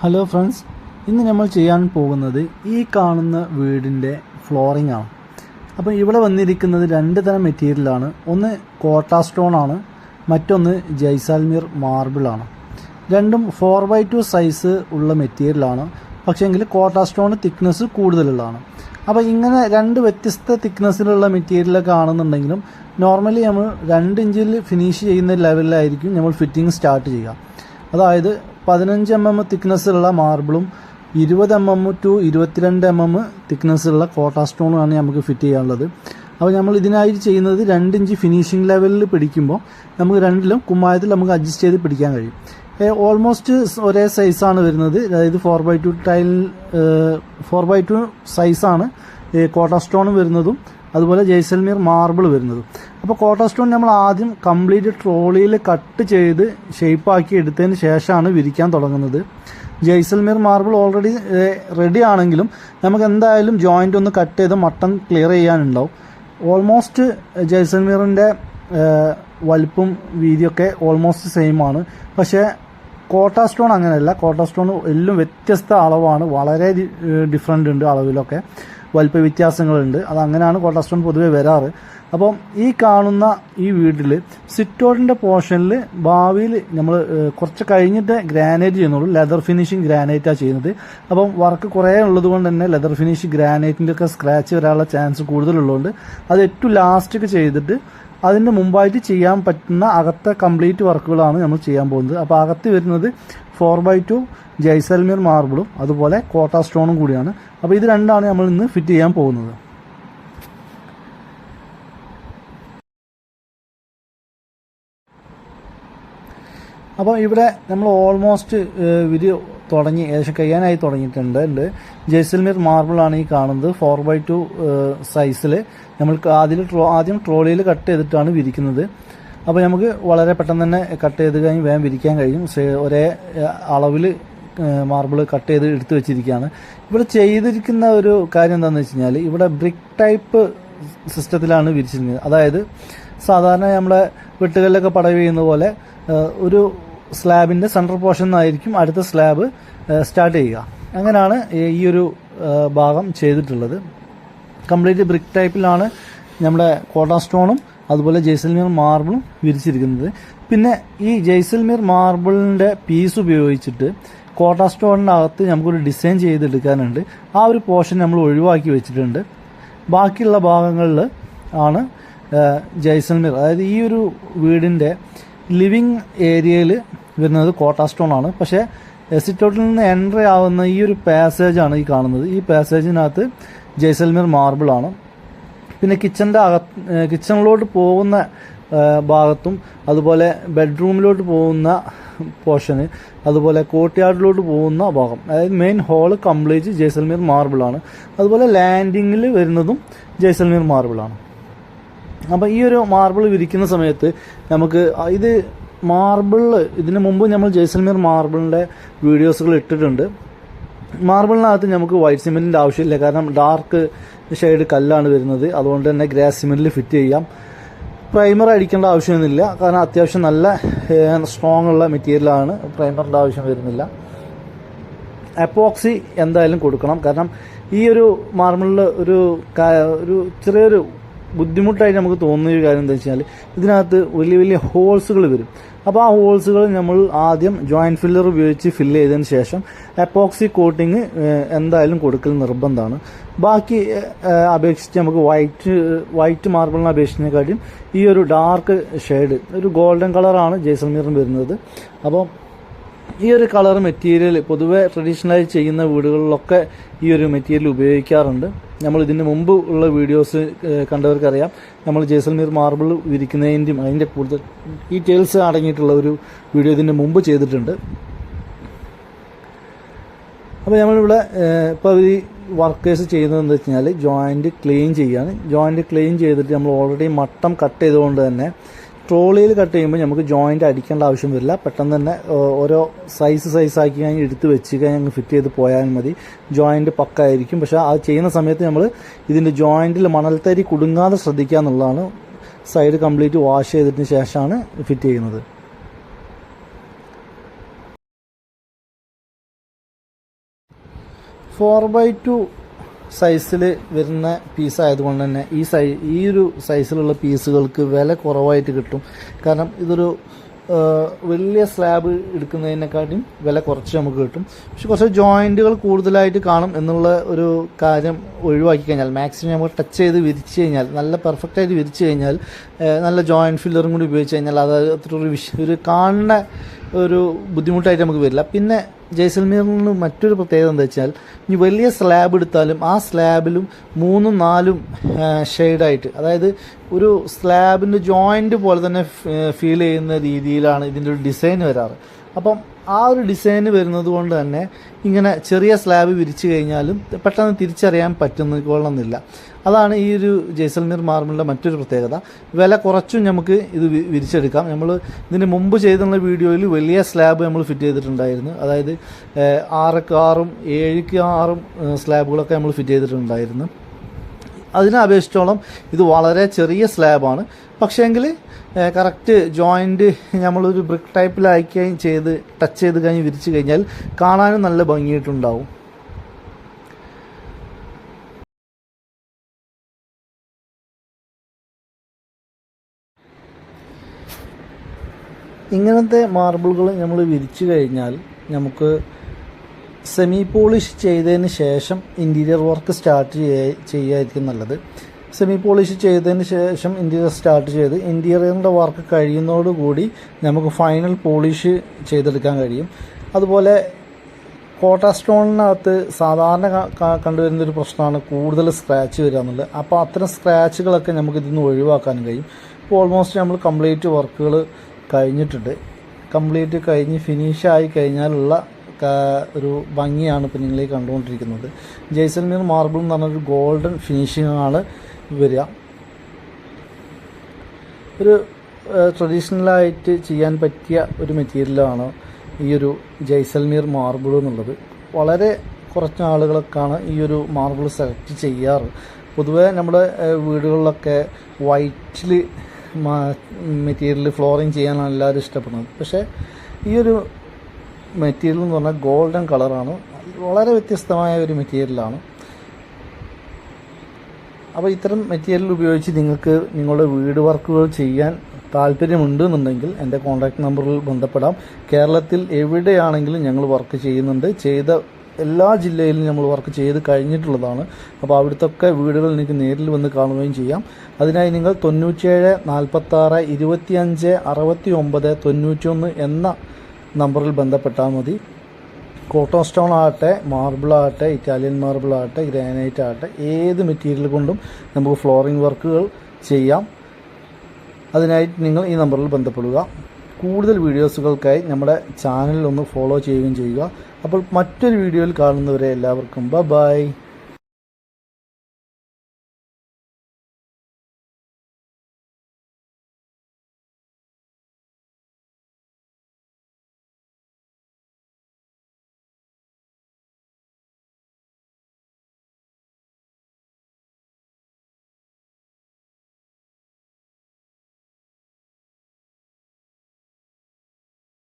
Hello friends ഇന്ന് നമ്മൾ ചെയ്യാൻ പോകുന്നത് ഈ കാണുന്ന വീടിന്റെ ഫ്ലോറിംഗ് ആണ്. അപ്പോൾ ഇവിടെ വന്നിരിക്കുന്നത് രണ്ട് തരം മെറ്റീരിയലാണ് ഒന്ന് കോട്ട സ്റ്റോൺ ആണ് മറ്റൊന്ന് ജൈസാൽമീർ മാർബിളാണ് രണ്ടും ഫോർ ബൈ ടു സൈസ് ഉള്ള മെറ്റീരിയലാണ് പക്ഷേങ്കിൽ കോട്ട സ്റ്റോൺ തിക്നെസ് കൂടുതലുള്ളതാണ്. അപ്പോൾ ഇങ്ങനെ രണ്ട് വ്യത്യസ്ത തിക്നെസ്സിലുള്ള മെറ്റീരിയലൊക്കെ ആണെന്നുണ്ടെങ്കിലും നോർമലി നമ്മൾ രണ്ട് ഇഞ്ചിൽ ഫിനിഷ് ചെയ്യുന്ന ലെവലിലായിരിക്കും നമ്മൾ ഫിറ്റിംഗ് സ്റ്റാർട്ട് ചെയ്യുക. അതായത് പതിനഞ്ച് എം എം തിക്നെസ്സുള്ള മാർബിളും ഇരുപത് എം എം ടു ഇരുപത്തിരണ്ട് എം എം തിക്നെസ്സുള്ള കോട്ട സ്റ്റോണുമാണ് നമുക്ക് ഫിറ്റ് ചെയ്യാനുള്ളത്. അപ്പോൾ നമ്മൾ ഇതിനായി ചെയ്യുന്നത് രണ്ട് ഇഞ്ച് ഫിനിഷിംഗ് ലെവലിൽ പിടിക്കുമ്പോൾ നമുക്ക് രണ്ടിലും കുമ്മായത്തിൽ നമുക്ക് അഡ്ജസ്റ്റ് ചെയ്ത് പിടിക്കാൻ കഴിയും. ഓൾമോസ്റ്റ് ഒരേ സൈസാണ് വരുന്നത്. അതായത് four by two tile four by two സൈസാണ് കോട്ടാ സ്റ്റോണും വരുന്നതും. അതുപോലെ ജയ്സൽമീർ മാർബിൾ വരുന്നത്. അപ്പോൾ കോട്ട സ്റ്റോൺ നമ്മൾ ആദ്യം കംപ്ലീറ്റ് ട്രോളിയിൽ കട്ട് ചെയ്ത് ഷേപ്പാക്കി എടുത്തതിന് ശേഷമാണ് വിരിക്കാൻ തുടങ്ങുന്നത്. ജയ്സൽമീർ മാർബിൾ ഓൾറെഡി റെഡി ആണെങ്കിലും നമുക്ക് എന്തായാലും ജോയിന്റ് ഒന്ന് കട്ട് ചെയ്ത് മട്ടൺ ക്ലിയർ ചെയ്യാനുണ്ടാവും. ഓൾമോസ്റ്റ് ജയ്സൽമീറിന്റെ വലിപ്പം വീതിയൊക്കെ ഓൾമോസ്റ്റ് സെയിം ആണ്. പക്ഷേ കോട്ട സ്റ്റോൺ അങ്ങനെയല്ല. കോട്ട സ്റ്റോൺ എല്ലാം വ്യത്യസ്ത അളവാണ്. വളരെ ഡിഫറെന്റ് ഉണ്ട് അളവിലൊക്കെ. വലിപ്പ വ്യത്യാസങ്ങളുണ്ട് അത് അങ്ങനെയാണ് കൊളസ്ട്രോൾ പൊതുവെ വരാറ്. അപ്പം ഈ കാണുന്ന ഈ വീട്ടിൽ സിറ്റോട്ടിന്റെ പോർഷനിൽ ഭാവിയിൽ നമ്മൾ കുറച്ച് കഴിഞ്ഞിട്ട് ഗ്രാനൈറ്റ് ചെയ്യുന്നുള്ളൂ. ലെതർ ഫിനിഷിങ് ഗ്രാനൈറ്റാണ് ചെയ്യുന്നത്. അപ്പം വർക്ക് കുറേ ഉള്ളത് കൊണ്ട് തന്നെ ലെതർ ഫിനിഷ് ഗ്രാനൈറ്റിന്റെ ഒക്കെ സ്ക്രാച്ച് വരാനുള്ള ചാൻസ് കൂടുതലുള്ളതുകൊണ്ട് അത് ഏറ്റവും ലാസ്റ്റൊക്കെ ചെയ്തിട്ട് അതിന് മുമ്പായിട്ട് ചെയ്യാൻ പറ്റുന്ന അകത്തെ കംപ്ലീറ്റ് വർക്കുകളാണ് നമ്മൾ ചെയ്യാൻ പോകുന്നത്. അപ്പോൾ അകത്ത് വരുന്നത് ഫോർ ബൈ ടു ജയ്സൽമീർ മാർബിളും അതുപോലെ കോട്ട സ്റ്റോണും കൂടിയാണ്. അപ്പോൾ ഇത് രണ്ടാണ് നമ്മൾ ഇന്ന് ഫിറ്റ് ചെയ്യാൻ പോകുന്നത്. അപ്പോൾ ഇവിടെ നമ്മൾ ഓൾമോസ്റ്റ് വീഡിയോ തുടങ്ങി ഏകദേശം കഴിയാനായി തുടങ്ങിയിട്ടുണ്ട്. ഉണ്ട്. ജയ്സൽമീർ മാർബിളാണ് ഈ കാണുന്നത്. ഫോർ ബൈ ടു സൈസിൽ നമ്മൾ ട്രോ ആദ്യം ട്രോളിയിൽ കട്ട് ചെയ്തിട്ടാണ് വിരിക്കുന്നത്. അപ്പോൾ നമുക്ക് വളരെ പെട്ടെന്ന് തന്നെ കട്ട് ചെയ്ത് കഴിഞ്ഞ് വേഗം വിരിക്കാൻ കഴിയും ഒരേ അളവിൽ മാർബിൾ കട്ട് ചെയ്ത് എടുത്തു വെച്ചിരിക്കുകയാണ്. ഇവിടെ ചെയ്തിരിക്കുന്ന ഒരു കാര്യം എന്താണെന്ന് വെച്ച് കഴിഞ്ഞാൽ ഇവിടെ ബ്രിക്ക് ടൈപ്പ് സിസ്റ്റത്തിലാണ് വിരിച്ചിരിക്കുന്നത്. അതായത് സാധാരണ നമ്മളെ വെട്ടുകളിലൊക്കെ പടവ് ചെയ്യുന്ന പോലെ ഒരു സ്ലാബിന്റെ സെൻട്രൽ പോർഷൻ നിന്നായിരിക്കും അടുത്ത സ്ലാബ് സ്റ്റാർട്ട് ചെയ്യുക. അങ്ങനെയാണ് ഈ ഒരു ഭാഗം ചെയ്തിട്ടുള്ളത്. കംപ്ലീറ്റ് ബ്രിക്ക് ടൈപ്പിലാണ് നമ്മുടെ കോട്ടാ സ്റ്റോണും അതുപോലെ ജയ്സൽമീർ മാർബിളും വിരിച്ചിരിക്കുന്നത്. പിന്നെ ഈ ജയ്സൽമീർ മാർബിളിന്റെ പീസ് ഉപയോഗിച്ചിട്ട് കോട്ട സ്റ്റോണിന്റെ അകത്ത് നമുക്കൊരു ഡിസൈൻ ചെയ്തെടുക്കാനുണ്ട്. ആ ഒരു പോർഷൻ നമ്മൾ ഒഴിവാക്കി വെച്ചിട്ടുണ്ട്. ബാക്കിയുള്ള ഭാഗങ്ങളിൽ ആണ് ജയ്സൽമീർ. അതായത് ഈ ഒരു വീടിന്റെ ലിവിങ് ഏരിയയിൽ വരുന്നത് കോട്ട സ്റ്റോൺ ആണ്. പക്ഷേ എസിറ്റോട്ടിൽ നിന്ന് എൻട്രി ആവുന്ന ഈ ഒരു പാസേജാണ് ഈ കാണുന്നത്. ഈ പാസേജിനകത്ത് ജയ്സൽമീർ മാർബിളാണ് പിന്നെ കിച്ചന്റെ അകത്ത് കിച്ചണിലോട്ട് പോകുന്ന ഭാഗത്തും അതുപോലെ ബെഡ്റൂമിലോട്ട് പോകുന്ന പോർഷന് അതുപോലെ കോർട്ട്യാർഡിലോട്ട് പോകുന്ന ഭാഗം. അതായത് മെയിൻ ഹോൾ കംപ്ലീറ്റ് ജയ്സൽമീർ മാർബിളാണ് അതുപോലെ ലാൻഡിങ്ങിൽ വരുന്നതും ജയ്സൽമീർ മാർബിളാണ് അപ്പോൾ ഈ ഒരു മാർബിൾ വിരിക്കുന്ന സമയത്ത് നമുക്ക് ഇത് മാർബിൾ ഇതിനു മുമ്പ് നമ്മൾ ജയ്സൽമീർ മാർബിളിന്റെ വീഡിയോസുകൾ ഇട്ടിട്ടുണ്ട്. മാർബിളിനകത്ത് നമുക്ക് വൈറ്റ് സിമെന്റിന്റെ ആവശ്യമില്ല. കാരണം ഡാർക്ക് ഷെയ്ഡ് കല്ലാണ് വരുന്നത്. അതുകൊണ്ട് തന്നെ ഗ്രാസ് സിമെന്റിൽ ഫിറ്റ് ചെയ്യാം. പ്രൈമർ അടിക്കേണ്ട ആവശ്യമൊന്നുമില്ല. കാരണം അത്യാവശ്യം നല്ല സ്ട്രോങ് ഉള്ള മെറ്റീരിയലാണ് പ്രൈമറിന്റെ ആവശ്യം വരുന്നില്ല. അപ്പോക്സി എന്തായാലും കൊടുക്കണം. കാരണം ഈ ഒരു മാർബിളിൽ ഒരു ഒരു ചെറിയൊരു ബുദ്ധിമുട്ടായിട്ട് നമുക്ക് തോന്നുന്ന ഒരു കാര്യം എന്താ വെച്ചാൽ ഇതിനകത്ത് വലിയ വലിയ ഹോൾസുകൾ വരും. അപ്പോൾ ആ ഹോൾസുകൾ നമ്മൾ ആദ്യം ജോയിന്റ് ഫില്ലർ ഉപയോഗിച്ച് ഫില്ല് ചെയ്തതിന് ശേഷം എപ്പോക്സി കോട്ടിങ് എന്തായാലും കൊടുക്കൽ നിർബന്ധമാണ്. ബാക്കി അപേക്ഷിച്ച് നമുക്ക് വൈറ്റ് വൈറ്റ് മാർബിളിനെ അപേക്ഷിച്ചതിനെക്കാട്ടിയും ഈ ഒരു ഡാർക്ക് ഷെയ്ഡ് ഒരു ഗോൾഡൻ കളറാണ് ജയ്സൽമീറിന് വരുന്നത്. അപ്പോൾ ഈ ഒരു കളർ മെറ്റീരിയൽ പൊതുവെ ട്രഡീഷണലായി ചെയ്യുന്ന വീടുകളിലൊക്കെ ഈ ഒരു മെറ്റീരിയൽ ഉപയോഗിക്കാറുണ്ട്. നമ്മൾ ഇതിന് മുമ്പ് ഉള്ള വീഡിയോസ് കണ്ടവർക്കറിയാം. നമ്മൾ ജയ്സൽമീർ മാർബിൾ വിരിക്കുന്നതിന്റെയും അതിന്റെ കൂടുതൽ ഡീറ്റെയിൽസ് അടങ്ങിയിട്ടുള്ള ഒരു വീഡിയോ ഇതിന് മുമ്പ് ചെയ്തിട്ടുണ്ട്. അപ്പോൾ നമ്മളിവിടെ ഇപ്പോൾ ഈ വർക്കേഴ്സ് ചെയ്യുന്നത് എന്താ വെച്ച് കഴിഞ്ഞാൽ ജോയിന്റ് ക്ലീൻ ചെയ്യുകയാണ് ജോയിന്റ് ക്ലീൻ ചെയ്തിട്ട് നമ്മൾ ഓൾറെഡി മട്ടം കട്ട് ചെയ്തുകൊണ്ട് തന്നെ ട്രോളിയിൽ കട്ട് ചെയ്യുമ്പോൾ നമുക്ക് ജോയിന്റ് അടിക്കേണ്ട ആവശ്യം വരില്ല. പെട്ടെന്ന് തന്നെ ഓരോ സൈസ് സൈസ് ആക്കി കഴിഞ്ഞ് എടുത്ത് വെച്ച് കഴിഞ്ഞ് ഫിറ്റ് ചെയ്ത് പോയാൽ മതി. ജോയിന്റ് പക്കായിരിക്കും. പക്ഷേ അത് ചെയ്യുന്ന സമയത്ത് നമ്മൾ ഇതിന്റെ ജോയിന്റിൽ മണൽത്തരി കുടുങ്ങാതെ ശ്രദ്ധിക്കുക എന്നുള്ളതാണ്. സൈഡ് കംപ്ലീറ്റ് വാഷ് ചെയ്തതിന് ശേഷമാണ് ഫിറ്റ് ചെയ്യുന്നത്. ഫോർ ബൈ ടു സൈസിൽ വരുന്ന പീസ് ആയതുകൊണ്ട് തന്നെ ഈ സൈ ഈ ഒരു സൈസിലുള്ള പീസുകൾക്ക് വില കുറവായിട്ട് കിട്ടും. കാരണം ഇതൊരു വലിയ സ്ലാബ് എടുക്കുന്നതിനെക്കാട്ടിയും വില കുറച്ച് നമുക്ക് കിട്ടും. പക്ഷെ കുറച്ച് ജോയിന്റുകൾ കൂടുതലായിട്ട് കാണും എന്നുള്ള ഒരു കാര്യം ഒഴിവാക്കി കഴിഞ്ഞാൽ മാക്സിമം നമുക്ക് ടച്ച് ചെയ്ത് വിരിച്ച് കഴിഞ്ഞാൽ നല്ല പെർഫെക്റ്റ് ആയിട്ട് വിരിച്ച് കഴിഞ്ഞാൽ നല്ല ജോയിന്റ് ഫില്ലറും കൂടി ഉപയോഗിച്ച് കഴിഞ്ഞാൽ അത് അത്ര ഒരു വിഷ ഒരു കാണുന്ന ഒരു ബുദ്ധിമുട്ടായിട്ട് നമുക്ക് വരില്ല. പിന്നെ ജയ്സൽമീറിന് മറ്റൊരു പ്രത്യേകത എന്താ വെച്ചാൽ ഇനി വലിയ സ്ലാബ് എടുത്താലും ആ സ്ലാബിലും മൂന്നും നാലും ഷെയ്ഡായിട്ട് അതായത് ഒരു സ്ലാബിന്റെ ജോയിന്റ് പോലെ തന്നെ ഫീൽ ചെയ്യുന്ന രീതിയിലാണ് ഇതിന്റെ ഒരു ഡിസൈൻ വരാറ്. അപ്പം ആ ഒരു ഡിസൈന് വരുന്നത് കൊണ്ട് തന്നെ ഇങ്ങനെ ചെറിയ സ്ലാബ് വിരിച്ചു കഴിഞ്ഞാലും പെട്ടെന്ന് തിരിച്ചറിയാൻ പറ്റുന്നില്ല അതാണ് ഈ ഒരു ജയ്സൽമീർ മാർബിളിന്റെ മറ്റൊരു പ്രത്യേകത. വില കുറച്ചും നമുക്ക് ഇത് വിരിച്ചെടുക്കാം. നമ്മൾ ഇതിന് മുമ്പ് ചെയ്തുള്ള വീഡിയോയിൽ വലിയ സ്ലാബ് നമ്മൾ ഫിറ്റ് ചെയ്തിട്ടുണ്ടായിരുന്നു. അതായത് ആറൊക്കെ ആറും ഏഴുക്ക് ആറും സ്ലാബുകളൊക്കെ നമ്മൾ ഫിറ്റ് ചെയ്തിട്ടുണ്ടായിരുന്നു. അതിനെ അപേക്ഷിച്ചോളം ഇത് വളരെ ചെറിയ സ്ലാബാണ്. പക്ഷേങ്കിൽ കറക്റ്റ് ജോയിന്റ് നമ്മളൊരു ബ്രിക്ക് ടൈപ്പിലാക്കുകയും ചെയ്ത് ടച്ച് ചെയ്ത് കഴിഞ്ഞ് വിരിച്ചു കഴിഞ്ഞാൽ കാണാനും നല്ല ഭംഗിയായിട്ടുണ്ടാവും. ഇങ്ങനത്തെ മാർബിളുകൾ നമ്മൾ വിരിച്ചു കഴിഞ്ഞാൽ നമുക്ക് സെമി പോളിഷ് ചെയ്തതിന് ശേഷം ഇന്റീരിയർ വർക്ക് സ്റ്റാർട്ട് ചെയ്യ ചെയ്യായിരിക്കും നല്ലത്. സെമി പോളിഷ് ചെയ്തതിന് ശേഷം ഇന്റീരിയർ സ്റ്റാർട്ട് ചെയ്ത് ഇന്റീരിയറിന്റെ വർക്ക് കഴിയുന്നതോടുകൂടി നമുക്ക് ഫൈനൽ പോളിഷ് ചെയ്തെടുക്കാൻ കഴിയും. അതുപോലെ കോട്ട സ്റ്റോണിനകത്ത് സാധാരണ കണ്ടുവരുന്ന ഒരു പ്രശ്നമാണ് കൂടുതൽ സ്ക്രാച്ച് വരിക എന്നുള്ളത്. അപ്പോൾ അത്തരം സ്ക്രാച്ചുകളൊക്കെ നമുക്ക് ഇതിൽ നിന്ന് ഒഴിവാക്കാൻ കഴിയും. ഇപ്പോൾ ഓൾമോസ്റ്റ് നമ്മൾ കംപ്ലീറ്റ് വർക്കുകൾ കഴിഞ്ഞിട്ടുണ്ട്. കംപ്ലീറ്റ് കഴിഞ്ഞ് ഫിനിഷായി കഴിഞ്ഞാലുള്ള ഒരു ഭംഗിയാണ് ഇപ്പോൾ നിങ്ങൾ ഈ കണ്ടുകൊണ്ടിരിക്കുന്നത് ജയ്സൽമീർ മാർബിൾ എന്ന് പറഞ്ഞൊരു ഗോൾഡൻ ഫിനിഷിംഗ് ആണ് വരിക. ഒരു ട്രഡീഷണലായിട്ട് ചെയ്യാൻ പറ്റിയ ഒരു മെറ്റീരിയലാണ് ഈ ഒരു ജയ്സൽമീർ മാർബിൾ എന്നുള്ളത്. വളരെ കുറച്ച് ആളുകളൊക്കെയാണ് ഈ ഒരു മാർബിൾ സെലക്ട് ചെയ്യാറ്. പൊതുവേ നമ്മുടെ വീടുകളിലൊക്കെ വൈറ്റിൽ മെറ്റീരിയൽ ഫ്ലോറിങ് ചെയ്യാനാണ് എല്ലാവരും ഇഷ്ടപ്പെടുന്നത്. പക്ഷേ ഈ ഒരു മെറ്റീരിയൽ എന്ന് പറഞ്ഞാൽ ഗോൾഡൻ കളറാണ് വളരെ വ്യത്യസ്തമായ ഒരു മെറ്റീരിയലാണ് അപ്പോൾ ഇത്തരം മെറ്റീരിയൽ ഉപയോഗിച്ച് നിങ്ങൾക്ക് നിങ്ങളുടെ വീട് വർക്കുകൾ ചെയ്യാൻ താല്പര്യമുണ്ട് എന്നുണ്ടെങ്കിൽ എന്റെ കോൺടാക്ട് നമ്പറിൽ ബന്ധപ്പെടാം. കേരളത്തിൽ എവിടെയാണെങ്കിലും ഞങ്ങൾ വർക്ക് ചെയ്യുന്നുണ്ട്. ചെയ്ത എല്ലാ ജില്ലയിലും നമ്മൾ വർക്ക് ചെയ്ത് കഴിഞ്ഞിട്ടുള്ളതാണ്. അപ്പോൾ അവിടുത്തെ വീടുകൾ നിങ്ങൾക്ക് നേരിൽ വന്ന് കാണുകയും ചെയ്യാം. അതിനായി നിങ്ങൾ തൊണ്ണൂറ്റിയേഴ് നാൽപ്പത്താറ് ഇരുപത്തിയഞ്ച് അറുപത്തി ഒമ്പത് തൊണ്ണൂറ്റൊന്ന് എന്ന നമ്പറിൽ ബന്ധപ്പെട്ടാൽ മതി. കോട്ടൺ സ്റ്റോൺ ആകട്ടെ മാർബിൾ ആകട്ടെ ഇറ്റാലിയൻ മാർബിൾ ആകട്ടെ ഗ്രാനൈറ്റ് ആകട്ടെ ഏത് മെറ്റീരിയൽ കൊണ്ടും നമുക്ക് ഫ്ലോറിംഗ് വർക്കുകൾ ചെയ്യാം. അതിനായിട്ട് നിങ്ങൾ ഈ നമ്പറിൽ ബന്ധപ്പെടുക. കൂടുതൽ വീഡിയോസുകൾക്കായി നമ്മുടെ ചാനൽ ഒന്ന് ഫോളോ ചെയ്യുകയും ചെയ്യുക. അപ്പോൾ മറ്റൊരു വീഡിയോയിൽ കാണുന്നവരെ എല്ലാവർക്കും ബ ബൈ.